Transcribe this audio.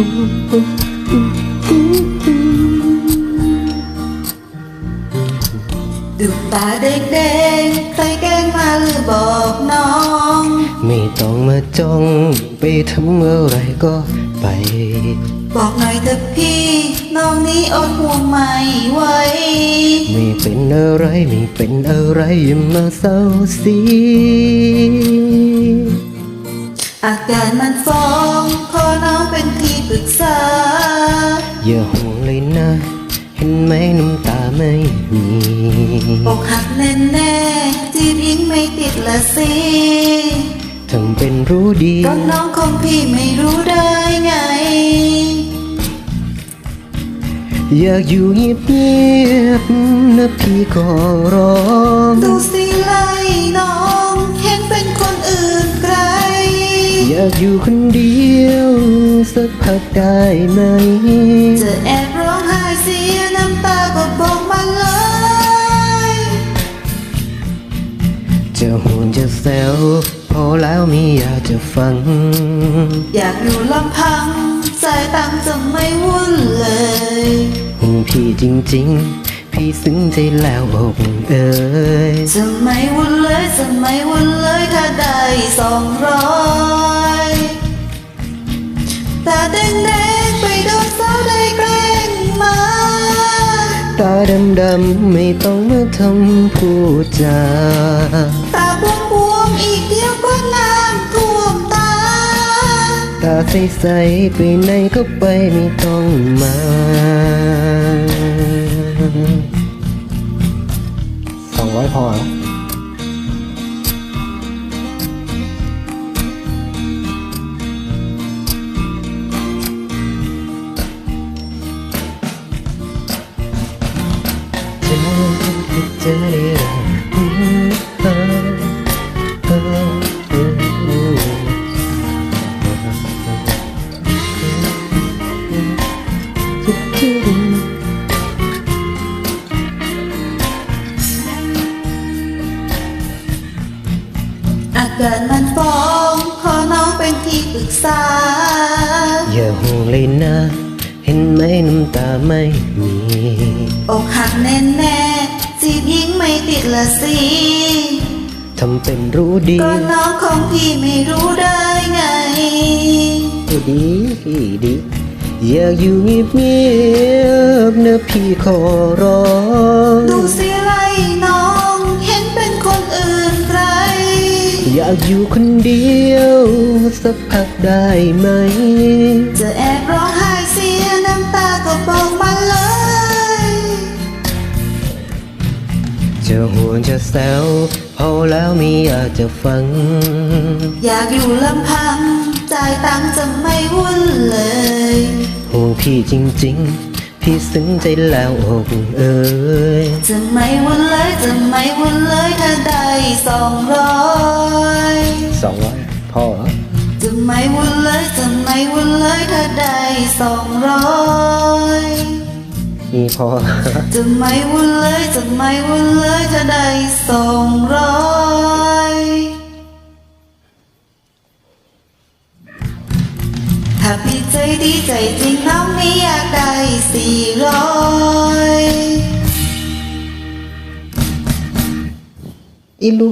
ดูตาเด็กๆ ใครแกล้งมาหรือบอกน้อง ไม่ต้องมาจ้องไปทำอะไรก็ไป บอกหน่อยเถอะพี่ น้องนี้อดห่วงไม่ไหว ไม่เป็นอะไรไม่เป็นอะไรอย่ามาเศร้าสี อาการมันฟ้องขอน้องเป็นที่ปรึกษา อย่าห่วงเลยนะ เห็นไหมน้ำตาไม่มีอกหักแน่แน่ๆจีบยิงไม่ติดละสิทำเป็นรู้ดีก็น้องของพี่ไม่รู้ได้ไง อยากอยู่เงียบเงียบๆนะพี่ขอร้องดูสิไล่น้องากอยู่คนเดียว สักพักได้ไหม จะแอบร้องไห้เสียน้ำตาก็บอกมาเลย จะห่วงจะแซวพอแล้วไม่อยากจะฟัง อยากอยู่ลำพังสายตังจะไม่วุ่นเลยห่วงพี่จริงๆ พี่ซึ้งใจแล้วอกเอ๋ยจะไม่วุ่นเลยจะไม่วุ่นเลยถ้าได้สองร้อย ตาดำๆไม่ต้องมาทำพูดจาตาบวมบวมๆอีกเดียวก็น้ำท่วมตา ตาใสๆไปไหนก็ไปไม่ต้องมา สองร้อยพอ เจอได้อืมเออเออเอออาการมันฟ้องขอน้องเป็นที่ปรึกษา อย่าห่วงเลยนะ เห็นไหมน้ำตาไม่มีอกหักแน่แน่ๆ จีบยิงไม่ติดละสิทำเป็นรู้ดีก็น้องของพี่ไม่รู้ได้ไง ดีดีอยากอยู่เงียบเงียบๆนะพี่ขอร้องดูสิไรน้องเห็นเป็นคนอื่นไกลอยากอยู่คนเดียวสักพักได้ไหมจะแอบ จะห่วงจะแซวพอแล้วไม่อยากจะฟัง อยากอยู่ลำพังจ่ายตังค์จะไม่วุ่นเลยห่วงพี่จริง ๆ พี่ซึ้งใจแล้วอกเอ๋ยจะไม่วุ่นเลยจะไม่วุ่นเลยถ้าได้สองร้อยสองร้อยพอเหรอจะไม่วุ่นเลยจะไม่วุ่นเลยถ้าได้สองร้อย มีพอ จะไม่วุ่นเลยจะไม่วุ่นเลยถ้าได้สองร้อยถ้าพี่ใจดีใจจริงน้องไม่อยากได้สี่ร้อยอีลู